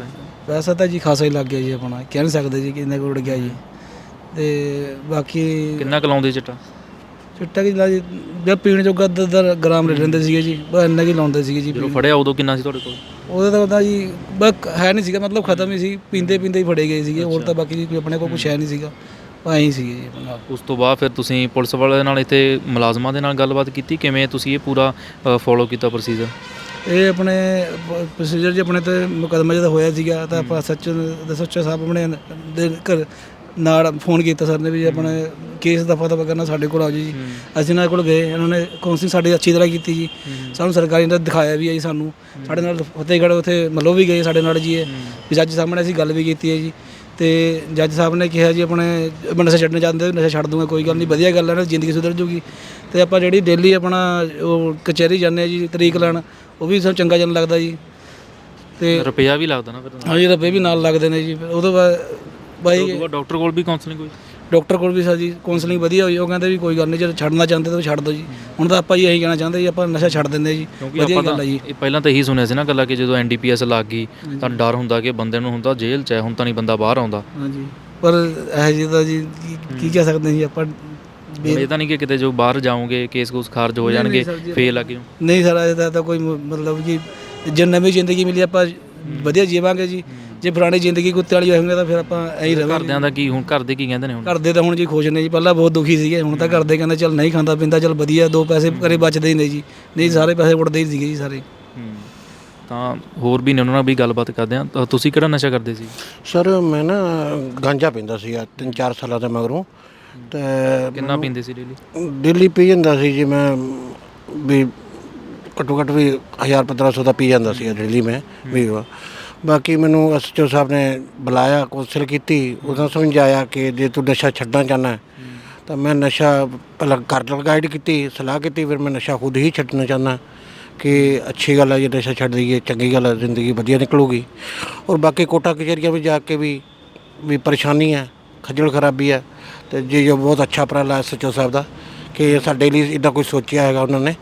ਵੈਸੇ ਤਾਂ ਜੀ ਖਾਸਾ ਹੀ ਲੱਗ ਗਿਆ ਜੀ ਆਪਣਾ। ਕਹਿ ਨਹੀਂ ਸਕਦੇ ਜੀ ਕਿੰਨਾ ਕੁ ਉੜ ਗਿਆ ਜੀ। ਤੇ ਬਾਕੀ ਕਿੰਨਾ ਕੁ ਲਾਉਂਦੇ ਚਿੱਟਾ? ਚਿੱਟਾ ਕੀ ਲਾ ਜੀ ਜਦ ਪੀਣ ਜੋਗਾ ਅੱਧਾ ਅੱਧਾ ਗ੍ਰਾਮ ਲੈ ਲੈਂਦੇ ਸੀਗੇ ਜੀ ਬਸ ਇੰਨਾ ਕੀ ਲਾਉਂਦੇ ਸੀਗੇ ਜੀ ਜਦੋਂ ਫੜਿਆ ਉਦੋਂ ਕਿੰਨਾ ਸੀ ਤੁਹਾਡੇ ਕੋਲ? ਉਹਦਾ ਤਾਂ ਉਹਦਾ ਜੀ ਬਸ ਹੈ ਨਹੀਂ ਸੀਗਾ ਮਤਲਬ ਖਤਮ ਹੀ ਸੀ ਪੀਂਦੇ ਪੀਂਦੇ ਹੀ ਫੜੇ ਗਏ ਸੀਗੇ ਹੋਰ ਤਾਂ ਬਾਕੀ ਜੀ ਕੋਈ ਆਪਣੇ ਕੋਲ ਕੁਛ ਹੈ ਨਹੀਂ ਸੀਗਾ ਐਂ ਹੀ ਸੀਗੇ ਜੀ ਆਪਣੇ। ਨਾਲ ਉਸ ਤੋਂ ਬਾਅਦ ਫਿਰ ਤੁਸੀਂ ਪੁਲਿਸ ਵਾਲਿਆਂ ਨਾਲ ਇੱਥੇ ਮੁਲਾਜ਼ਮਾਂ ਦੇ ਨਾਲ ਗੱਲਬਾਤ ਕੀਤੀ? ਕਿਵੇਂ ਤੁਸੀਂ ਇਹ ਪੂਰਾ ਫੋਲੋ ਕੀਤਾ ਪ੍ਰੋਸੀਜਰ ਇਹ ਆਪਣੇ ਪ੍ਰੋਸੀਜਰ ਜੀ ਆਪਣੇ ਤੇ ਮੁਕਦਮਾ ਜਦੋਂ ਹੋਇਆ ਸੀਗਾ ਤਾਂ ਆਪਾਂ ਸੱਚ ਸੱਚਾ ਸਾਹਿਬ ਆਪਣੇ ਦੇ ਘਰ ਨਾਲ ਫੋਨ ਕੀਤਾ ਸਰ ਨੇ ਵੀ ਆਪਣੇ ਕੇਸ ਦਾ ਪਤਾ ਕਰਨਾ ਸਾਡੇ ਕੋਲ ਆਓ ਜੀ। ਅਸੀਂ ਇਹਨਾਂ ਕੋਲ ਗਏ ਇਹਨਾਂ ਨੇ ਕਾਉਂਸਲਿੰਗ ਸਾਡੀ ਅੱਛੀ ਤਰ੍ਹਾਂ ਕੀਤੀ ਜੀ। ਸਾਨੂੰ ਸਰਕਾਰੀ ਨੇ ਦਿਖਾਇਆ ਵੀ ਹੈ ਜੀ ਸਾਨੂੰ। ਸਾਡੇ ਨਾਲ ਫਤਿਹਗੜ੍ਹ ਉੱਥੇ ਮੱਲੋ ਵੀ ਗਏ ਸਾਡੇ ਨਾਲ ਜੀ ਇਹ। ਵੀ ਜੱਜ ਸਾਹਮਣੇ ਅਸੀਂ ਗੱਲ ਵੀ ਕੀਤੀ ਹੈ ਜੀ। ਤੇ ਜੱਜ ਸਾਹਿਬ ਨੇ ਕਿਹਾ ਜੀ ਆਪਣੇ ਨਸ਼ਾ ਛੱਡਣਾ ਚਾਹੁੰਦੇ ਨਸ਼ਾ ਛੱਡ ਦੂੰਗਾ ਕੋਈ ਗੱਲ ਨਹੀਂ ਵਧੀਆ ਗੱਲ ਹੈ ਨਾ ਜ਼ਿੰਦਗੀ ਸੁਧਰ ਜੂਗੀ। ਤੇ ਆਪਾਂ ਜਿਹੜੀ ਡੇਲੀ ਆਪਣਾ ਉਹ ਕਚਹਿਰੀ ਜਾਂਦੇ ਆ ਜੀ ਤਰੀਕ ਲੈਣ ਉਹ ਵੀ ਸਾਨੂੰ ਚੰਗਾ ਜਨ ਲੱਗਦਾ ਜੀ। ਤੇ ਰੁਪਿਆ ਵੀ ਲੱਗਦਾ ਨਾ ਫਿਰ ਹਾਂਜੀ ਰੁਪਏ ਵੀ ਨਾਲ ਲੱਗਦੇ ਨੇ ਜੀ। ਉਹਦੇ ਬਾਅਦ ਬਾਈ ਉਸ ਤੋਂ ਬਾਅਦ ਡਾਕਟਰ ਕੋਲ ਵੀ ਕਾਉਂਸਲਿੰਗ ਹੋਈ। ਡਾਕਟਰ ਕੋਲ ਵੀ ਸਾਡੀ ਕਾਉਂਸਲਿੰਗ ਵਧੀਆ ਹੋਈ। ਉਹ ਕਹਿੰਦੇ ਵੀ ਕੋਈ ਗੱਲ ਨਹੀਂ ਜੇ ਛੱਡਣਾ ਚਾਹੁੰਦੇ ਤਾਂ ਛੱਡ ਦਿਓ ਜੀ। ਹੁਣ ਤਾਂ ਆਪਾਂ ਜੀ ਇਹੀ ਕਹਿਣਾ ਚਾਹੁੰਦੇ ਜੀ ਆਪਾਂ ਨਸ਼ਾ ਛੱਡ ਦਿੰਦੇ ਜੀ। ਵਧੀਆ ਗੱਲ ਹੈ ਜੀ। ਇਹ ਪਹਿਲਾਂ ਤਾਂ ਇਹੀ ਸੁਣਿਆ ਸੀ ਨਾ ਗੱਲਾਂ ਕਿ ਜਦੋਂ ਐਨਡੀਪੀਐਸ ਲੱਗ ਗਈ ਤਾਂ ਡਰ ਹੁੰਦਾ ਕਿ ਬੰਦੇ ਨੂੰ ਹੁੰਦਾ ਜੇਲ੍ਹ 'ਚ ਹੈ ਹੁਣ ਤਾਂ ਨਹੀਂ ਬੰਦਾ ਬਾਹਰ ਆਉਂਦਾ। ਹਾਂਜੀ। ਪਰ ਇਹ ਜੀ ਤਾਂ ਜੀ ਕੀ- ਕਹਿ ਸਕਦੇ ਜੀ ਆਪਾਂ? ਇਹ ਤਾਂ ਨਹੀਂ ਕਿ ਕਿਤੇ ਜੋ ਬਾਹਰ ਜਾਓਗੇ ਕੇਸ ਕੂਸ ਖਾਰਜ ਹੋ ਜਾਣਗੇ ਜੀ। ਫੇਰ ਲੱਗ ਜਾਓ ਨਹੀਂ ਸਰ ਇਹਦਾ ਤਾਂ ਕੋਈ ਮਤਲਬ ਕਿ ਜੇ ਨਵੀਂ ਜ਼ਿੰਦਗੀ ਮਿਲੀ ਆਪਾਂ ਵਧੀਆ ਜੀਵਾਂਗੇ ਜੀ। ਜੇ ਪੁਰਾਣੀ ਜ਼ਿੰਦਗੀ ਕੁੱਤੇ ਵਾਲੀ ਹੋਵੇਗਾ ਤਾਂ ਫਿਰ ਆਪਾਂ ਐਂ ਹੀ ਰਵਾਂਗੇ ਘਰਦਿਆਂ ਦਾ ਕੀ ਹੁਣ ਘਰ ਦੇ ਕੀ ਕਹਿੰਦੇ ਨੇ ਹੁਣ? ਘਰਦੇ ਤਾਂ ਹੁਣ ਜੀ ਖੁਸ਼ ਨੇ ਜੀ ਪਹਿਲਾਂ ਬਹੁਤ ਦੁਖੀ ਸੀਗੇ ਹੁਣ ਤਾਂ ਘਰਦੇ ਕਹਿੰਦੇ ਚੱਲ ਨਹੀਂ ਖਾਂਦਾ ਪੀਂਦਾ ਚੱਲ ਵਧੀਆ ਦੋ ਪੈਸੇ ਘਰੇ ਬਚਦੇ ਹੀ ਨੇ ਜੀ। ਨਹੀਂ ਸਾਰੇ ਪੈਸੇ ਉੱਡਦੇ ਹੀ ਸੀਗੇ ਜੀ ਸਾਰੇ। ਹੂੰ। ਤਾਂ ਹੋਰ ਵੀ ਨੇ ਉਹਨਾਂ ਨਾਲ ਵੀ ਗੱਲਬਾਤ ਕਰਦੇ ਆ ਤਾਂ ਤੁਸੀਂ ਕਿਹੜਾ ਨਸ਼ਾ ਕਰਦੇ ਸੀ? ਸਰ ਮੈਂ ਨਾ ਗਾਂਜਾ ਪੀਂਦਾ ਸੀ 3-4 ਸਾਲਾਂ ਦੇ ਮਗਰੋਂ। ਤੇ ਕਿੰਨਾ ਪੀਂਦੇ ਸੀ ਡੇਲੀ ਦਿੱਲੀ ਪੀ ਜਾਂਦਾ ਸੀ ਜੀ ਮੈਂ ਵੀ ਘੱਟੋ ਘੱਟ ਵੀ 1000 1500 ਦਾ ਪੀ ਜਾਂਦਾ ਸੀ ਦਿੱਲੀ ਮੈਂ ਵੀ ਉਹ। ਬਾਕੀ ਮੈਨੂੰ ਐਸਐਚਓ ਸਾਹਿਬ ਨੇ ਬੁਲਾਇਆ, ਕੌਂਸਲ ਕੀਤੀ ਉਦੋਂ ਸਮਝਾਇਆ ਕਿ ਜੇ ਤੂੰ ਨਸ਼ਾ ਛੱਡਣਾ ਚਾਹੁੰਦਾ ਤਾਂ ਮੈਂ ਨਸ਼ਾ ਪਹਿਲਾਂ ਕਰ ਗਾਈਡ ਕੀਤੀ, ਸਲਾਹ ਕੀਤੀ, ਫਿਰ ਮੈਂ ਨਸ਼ਾ ਖੁਦ ਹੀ ਛੱਡਣਾ ਚਾਹੁੰਦਾ ਕਿ ਅੱਛੀ ਗੱਲ ਹੈ, ਜੇ ਨਸ਼ਾ ਛੱਡ ਦਈਏ, ਚੰਗੀ ਗੱਲ ਹੈ, ਜ਼ਿੰਦਗੀ ਵਧੀਆ ਨਿਕਲੂਗੀ। ਔਰ ਬਾਕੀ ਕੋਟਾ ਕਚਹਿਰੀਆਂ ਵਿੱਚ ਜਾ ਕੇ ਵੀ ਵੀ ਪਰੇਸ਼ਾਨੀ ਹੈ, ਖੱਜਲ ਖਰਾਬੀ ਹੈ, ਤੇ ਜੇ ਜੋ ਬਹੁਤ ਅੱਛਾ ਉਪਰਾਲਾ ਐਸਐਚਓ ਸਾਹਿਬ ਦਾ, ਕਿ ਸਾਡੇ ਲਈ ਇਦਾਂ ਕੋਈ ਸੋਚਿਆ ਹੈਗਾ ਉਹਨਾਂ ਨੇ,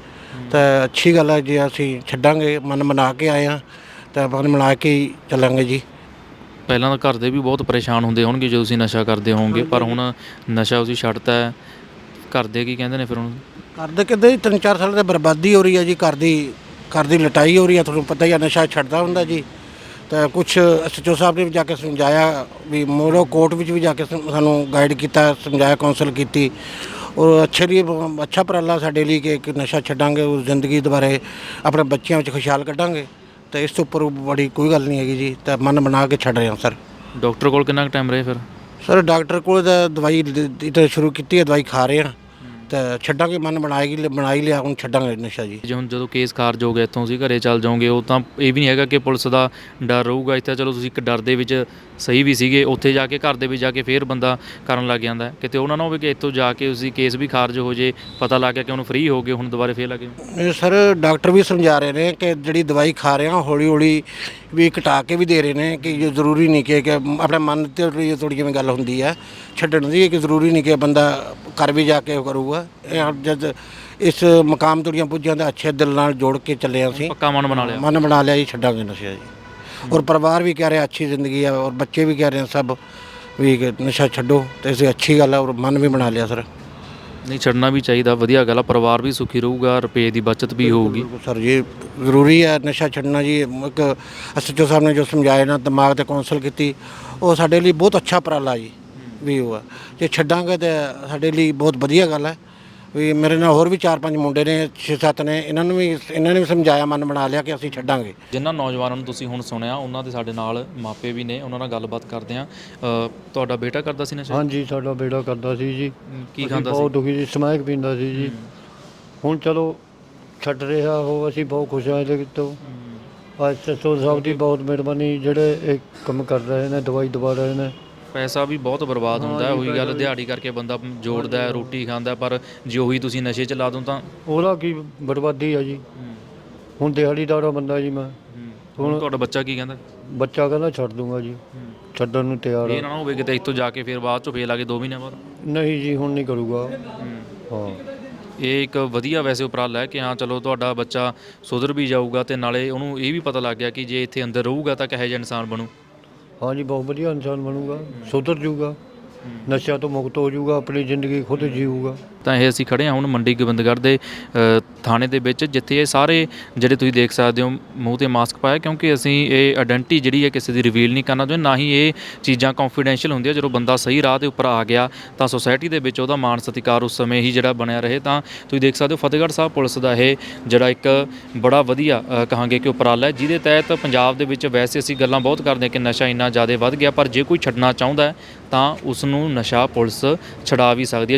ਤਾਂ ਅੱਛੀ ਗੱਲ ਹੈ, ਜੇ ਅਸੀਂ ਛੱਡਾਂਗੇ, ਮਨ ਬਣਾ ਕੇ ਆਏ ਹਾਂ ਤਾਂ ਮਨ ਬਣਾ ਕੇ ਹੀ ਚੱਲਾਂਗੇ ਜੀ। ਪਹਿਲਾਂ ਤਾਂ ਘਰ ਦੇ ਵੀ ਬਹੁਤ ਪਰੇਸ਼ਾਨ ਹੁੰਦੇ ਹੋਣਗੇ ਜਦੋਂ ਤੁਸੀਂ ਨਸ਼ਾ ਕਰਦੇ ਹੋਵੋਗੇ ਪਰ ਹੁਣ ਨਸ਼ਾ ਤੁਸੀਂ ਛੱਡਤਾ ਹੈ ਘਰ ਦੇ ਕੀ ਕਹਿੰਦੇ ਨੇ ਫਿਰ ਹੁਣ? ਘਰ ਦੇ ਕਿੱਦਾਂ ਜੀ ਤਿੰਨ ਚਾਰ ਸਾਲ ਦੀ ਬਰਬਾਦੀ ਹੋ ਰਹੀ ਹੈ ਜੀ ਘਰ ਦੀ ਘਰ ਦੀ ਲਟਾਈ ਹੋ ਰਹੀ ਹੈ ਤੁਹਾਨੂੰ ਪਤਾ ਹੀ ਹੈ ਨਸ਼ਾ ਛੱਡਦਾ ਹੁੰਦਾ ਜੀ। ਤਾਂ ਕੁਝ ਐਸਐਚਓ ਸਾਹਿਬ ਨੇ ਵੀ ਜਾ ਕੇ ਸਮਝਾਇਆ ਵੀ ਮੋਰੋ ਕੋਰਟ ਵਿੱਚ ਵੀ ਜਾ ਕੇ ਸਮ- ਸਾਨੂੰ ਗਾਈਡ ਕੀਤਾ ਸਮਝਾਇਆ ਕਾਉਂਸਲ ਕੀਤੀ। ਔਰ ਅੱਛੇ ਲਈ ਅੱਛਾ ਉਪਰਾਲਾ ਸਾਡੇ ਲਈ ਕਿ ਕਿ ਨਸ਼ਾ ਛੱਡਾਂਗੇ ਉਸ ਜ਼ਿੰਦਗੀ ਦੁਬਾਰੇ ਆਪਣੇ ਬੱਚਿਆਂ ਵਿੱਚ ਖੁਸ਼ਹਾਲ ਕੱਢਾਂਗੇ। ਤਾਂ ਇਸ ਤੋਂ ਉੱਪਰ ਬੜੀ ਕੋਈ ਗੱਲ ਨਹੀਂ ਹੈਗੀ ਜੀ ਤਾਂ ਮਨ ਬਣਾ ਕੇ ਛੱਡ ਰਹੇ ਹਾਂ ਸਰ। ਡਾਕਟਰ ਕੋਲ ਕਿੰਨਾ ਟਾਈਮ ਰਹੇ ਫਿਰ? ਸਰ ਡਾਕਟਰ ਕੋਲ ਤਾਂ ਦਵਾਈ ਇਧਰ ਸ਼ੁਰੂ ਕੀਤੀ ਹੈ ਦਵਾਈ ਖਾ ਰਹੇ ਹਾਂ। ਤਾਂ ਛੱਡਾਂਗੇ ਮਨ ਬਣਾਏਗੀ ਬਣਾ ਹੀ ਲਿਆ ਹੁਣ ਛੱਡਾਂਗੇ ਨਸ਼ਾ ਜੀ। ਜੇ ਹੁਣ ਜਦੋਂ ਕੇਸ ਖਾਰਜ ਹੋ ਗਿਆ ਇੱਥੋਂ ਤੁਸੀਂ ਘਰੇ ਚੱਲ ਜਾਓਗੇ ਉਹ ਤਾਂ ਇਹ ਵੀ ਨਹੀਂ ਹੈਗਾ ਕਿ ਪੁਲਿਸ ਦਾ ਡਰ ਰਹੂਗਾ। ਇੱਥੇ ਚਲੋ ਤੁਸੀਂ ਇੱਕ ਡਰ ਦੇ ਵਿੱਚ ਸਹੀ ਵੀ ਸੀਗੇ ਉੱਥੇ ਜਾ ਕੇ ਘਰ ਦੇ ਵਿੱਚ ਜਾ ਕੇ ਫੇਰ ਬੰਦਾ ਕਰਨ ਲੱਗ ਜਾਂਦਾ। ਹੈ। ਕਿਤੇ ਉਹਨਾਂ ਨਾ ਹੋਵੇ ਕਿ ਇੱਥੋਂ ਜਾ ਕੇ ਉਸਦੀ ਕੇਸ ਵੀ ਖਾਰਜ ਹੋ ਜੇ ਪਤਾ ਲੱਗ ਗਿਆ ਕਿ ਉਹਨੂੰ ਫ੍ਰੀ ਹੋ ਗਏ ਹੁਣ ਦੁਬਾਰੇ ਫੇਰ ਲੱਗੇ ਇਹ ਸਰ ਡਾਕਟਰ ਵੀ ਸਮਝਾ ਰਹੇ ਨੇ ਕਿ ਜਿਹੜੀ ਦਵਾਈ ਖਾ ਰਹੇ ਹਾਂ ਹੌਲੀ ਹੌਲੀ ਵੀ ਘਟਾ ਕੇ ਵੀ ਦੇ ਰਹੇ ਨੇ ਕਿ ਇਹ ਜ਼ਰੂਰੀ ਨਹੀਂ ਕਿ ਕਿ ਆਪਣੇ ਮਨ ਤੇ ਥੋੜੀ ਜਿਵੇਂ ਗੱਲ ਹੁੰਦੀ ਹੈ ਛੱਡਣ ਦੀ ਕਿ ਜ਼ਰੂਰੀ ਨਹੀਂ ਕਿ ਬੰਦਾ ਘਰ ਵੀ ਜਾ ਕੇ ਕਰੂਗਾ। ਇਹ ਜਦ ਇਸ ਮਕਾਮ ਤੁਰੀਆਂ ਪੁੱਜਿਆਂ ਦਾ ਅੱਛੇ ਦਿਲ ਨਾਲ ਜੋੜ ਕੇ ਚੱਲੇ ਅਸੀਂ ਪੱਕਾ ਮਨ ਬਣਾ ਲਿਆ। ਮਨ ਬਣਾ ਲਿਆ ਜੀ ਛੱਡਾਂਗੇ ਨਸ਼ਾ ਜੀ। ਔਰ ਪਰਿਵਾਰ ਵੀ ਕਹਿ ਰਿਹਾ ਅੱਛੀ ਜ਼ਿੰਦਗੀ ਹੈ ਔਰ ਬੱਚੇ ਵੀ ਕਹਿ ਰਹੇ ਸਭ ਵੀ ਕਿ ਨਸ਼ਾ ਛੱਡੋ ਤੇ ਇਸ ਅੱਛੀ ਗੱਲ ਹੈ ਔਰ ਮਨ ਵੀ ਬਣਾ ਲਿਆ ਸਰ। ਨਹੀਂ ਛੱਡਣਾ ਵੀ ਚਾਹੀਦਾ ਵਧੀਆ ਗੱਲ ਆ ਪਰਿਵਾਰ ਵੀ ਸੁਖੀ ਰਹੂਗਾ ਰੁਪਏ ਦੀ ਬਚਤ ਵੀ ਹੋਊਗੀ। ਸਰ ਜੀ ਜ਼ਰੂਰੀ ਹੈ ਨਸ਼ਾ ਛੱਡਣਾ ਜੀ ਇੱਕ ਐਸਐਚਓ ਸਾਹਿਬ ਨੇ ਜੋ ਸਮਝਾਇਆ ਨਾ ਦਿਮਾਗ ਤੇ ਕੌਂਸਲ ਕੀਤੀ ਉਹ ਸਾਡੇ ਲਈ ਬਹੁਤ ਅੱਛਾ ਉਪਰਾਲਾ ਜੀ। ਵੀ ਉਹ ਹੈ। ਜੇ ਛੱਡਾਂਗੇ ਤੇ ਸਾਡੇ ਲਈ ਬਹੁਤ ਵਧੀਆ ਗੱਲ ਹੈ। ਵੀ ਮੇਰੇ ਨਾਲ ਹੋਰ ਵੀ ਚਾਰ ਪੰਜ ਮੁੰਡੇ ਨੇ 6-7 ਨੇ ਇਹਨਾਂ ਨੂੰ ਵੀ ਇਹਨਾਂ ਨੇ ਵੀ ਸਮਝਾਇਆ ਮਨ ਬਣਾ ਲਿਆ ਕਿ ਅਸੀਂ ਛੱਡਾਂਗੇ। ਜਿਨ੍ਹਾਂ ਨੌਜਵਾਨਾਂ ਨੂੰ ਤੁਸੀਂ ਹੁਣ ਸੁਣਿਆ ਉਹਨਾਂ ਦੇ ਸਾਡੇ ਨਾਲ ਮਾਪੇ ਵੀ ਨੇ ਉਹਨਾਂ ਨਾਲ ਗੱਲਬਾਤ ਕਰਦੇ ਆ ਤੁਹਾਡਾ ਬੇਟਾ ਕਰਦਾ ਸੀ ਨਸ਼ਾ ਹਾਂਜੀ ਸਾਡਾ ਬੇੜਾ ਕਰਦਾ ਸੀ ਜੀ। ਕੀ ਖਾਂਦਾ ਬਹੁਤ ਸੀ? ਦੁਖੀ ਸੀ ਸਮੈਕ ਪੀਂਦਾ ਸੀ ਜੀ। ਹੁਣ ਚਲੋ ਛੱਡ ਰਿਹਾ ਉਹ ਅਸੀਂ ਬਹੁਤ ਖੁਸ਼ ਹਾਂ ਇਹਦੇ ਤੋਂ। ਅੱਜ ਸਤੋ ਸਾਹਿਬ ਦੀ ਬਹੁਤ ਮਿਹਰਬਾਨੀ ਜਿਹੜੇ ਇਹ ਕੰਮ ਕਰ ਰਹੇ ਨੇ ਦਵਾਈ ਦਵਾ ਰਹੇ ਨੇ। ਪੈਸਾ ਵੀ ਬਹੁਤ ਬਰਬਾਦ ਹੁੰਦਾ ਹੈ ਉਹੀ ਗੱਲ ਦਿਹਾੜੀ ਕਰਕੇ ਬੰਦਾ ਜੋੜਦਾ ਹੈ ਰੋਟੀ ਖਾਂਦਾ ਹੈ, ਪਰ ਜੇ ਉਹੀ ਤੁਸੀਂ ਨਸ਼ੇ 'ਚ ਲਾ ਦੋ ਤਾਂ ਉਹਦਾ ਕੀ ਬਰਬਾਦੀ ਆ ਜੀ। ਹੁਣ ਦਿਹਾੜੀਦਾਰਾ ਬੰਦਾ ਜੀ ਮੈਂ। ਹੁਣ ਤੁਹਾਡਾ ਬੱਚਾ ਕੀ ਕਹਿੰਦਾ? ਬੱਚਾ ਕਹਿੰਦਾ ਛੱਡ ਦੂੰਗਾ ਜੀ। ਛੱਡਣ ਨੂੰ ਤਿਆਰ ਇਹ ਆ ਨਾ ਹੋਵੇ ਕਿਤੇ ਇੱਥੋਂ ਜਾ ਕੇ ਫਿਰ ਬਾਅਦ 'ਚੋਂ ਫੇਰ ਲਾ ਕੇ 2 ਮਹੀਨੇ ਬਾਅਦ? ਨਹੀਂ ਜੀ ਹੁਣ ਨਹੀਂ ਕਰੂਗਾ। ਹਾਂ। ਇਹ ਇੱਕ ਵਧੀਆ ਵੈਸੇ ਉਪਰਾਲਾ ਹੈ ਕਿ ਹਾਂ ਚਲੋ ਤੁਹਾਡਾ ਬੱਚਾ ਸੁਧਰ ਵੀ ਜਾਊਗਾ ਤੇ ਨਾਲੇ ਉਹਨੂੰ ਇਹ ਵੀ ਪਤਾ ਲੱਗ ਗਿਆ ਕਿ ਜੇ ਇੱਥੇ ਅੰਦਰ ਰਹੂਗਾ ਤਾਂ ਕਿਹੋ ਜਿਹਾ ਇਨਸਾਨ ਬਣੂ। ਹਾਂਜੀ ਬਹੁਤ ਵਧੀਆ ਇਨਸਾਨ ਬਣੂਗਾ ਸੁਧਰ ਜਾਊਗਾ ਨਸ਼ਿਆਂ ਤੋਂ ਮੁਕਤ ਹੋ ਜਾਊਗਾ ਆਪਣੀ ਜ਼ਿੰਦਗੀ ਖੁਦ ਜੀਊਗਾ। ਤਾਂ ਇਹ ਅਸੀਂ ਖੜੇ ਹਾਂ ਹੁਣ ਮੰਡੀ ਗੋਬਿੰਦਗੜ੍ਹ ਦੇ ਥਾਣੇ ਦੇ ਵਿੱਚ, ਜਿੱਥੇ ਇਹ ਸਾਰੇ ਜਿਹੜੇ ਤੁਸੀਂ ਦੇਖ ਸਕਦੇ ਹੋ ਮੂੰਹ ਤੇ ਮਾਸਕ ਪਾਇਆ, ਕਿਉਂਕਿ ਅਸੀਂ ਇਹ ਆਇਡੈਂਟੀ ਜਿਹੜੀ ਹੈ ਕਿਸੇ ਦੀ ਰਿਵੀਲ ਨਹੀਂ ਕਰਨਾ ਚਾਹੁੰਦੇ, ਨਾ ਹੀ ਇਹ ਚੀਜ਼ਾਂ ਕੌਨਫੀਡੈਂਸ਼ੀਅਲ ਹੁੰਦੀਆਂ, ਜਦੋਂ ਬੰਦਾ ਸਹੀ ਰਾਹ ਦੇ ਉੱਪਰ ਆ ਗਿਆ, ਤਾਂ ਸੋਸਾਇਟੀ ਦੇ ਵਿੱਚ ਉਹਦਾ ਮਾਣ ਸਤਿਕਾਰ ਉਸ ਸਮੇਂ ਹੀ ਜਿਹੜਾ ਬਣਿਆ ਰਹੇ, ਤਾਂ ਤੁਸੀਂ ਦੇਖ ਸਕਦੇ ਹੋ ਫਤਿਹਗੜ੍ਹ ਸਾਹਿਬ ਪੁਲਿਸ ਦਾ ਇਹ ਜਿਹੜਾ ਇੱਕ ਬੜਾ ਵਧੀਆ ਕਹਾਂਗੇ ਕਿ ਉਪਰਾਲਾ ਹੈ, ਜਿਹਦੇ ਤਹਿਤ ਪੰਜਾਬ ਦੇ ਵਿੱਚ ਵੈਸੇ ਅਸੀਂ ਗੱਲਾਂ ਬਹੁਤ ਕਰਦੇ ਹਾਂ ਕਿ ਨਸ਼ਾ ਇੰਨਾ ਜ਼ਿਆਦਾ ਵੱਧ ਗਿਆ, ਪਰ ਜੇ ਕੋਈ ਛੱਡਣਾ ਚਾਹੁੰਦਾ ਤਾਂ ਉਸ ਨੂੰ ਨਸ਼ਾ ਪੁਲਿਸ ਛਡਾ ਵੀ ਸਕਦੀ ਹੈ।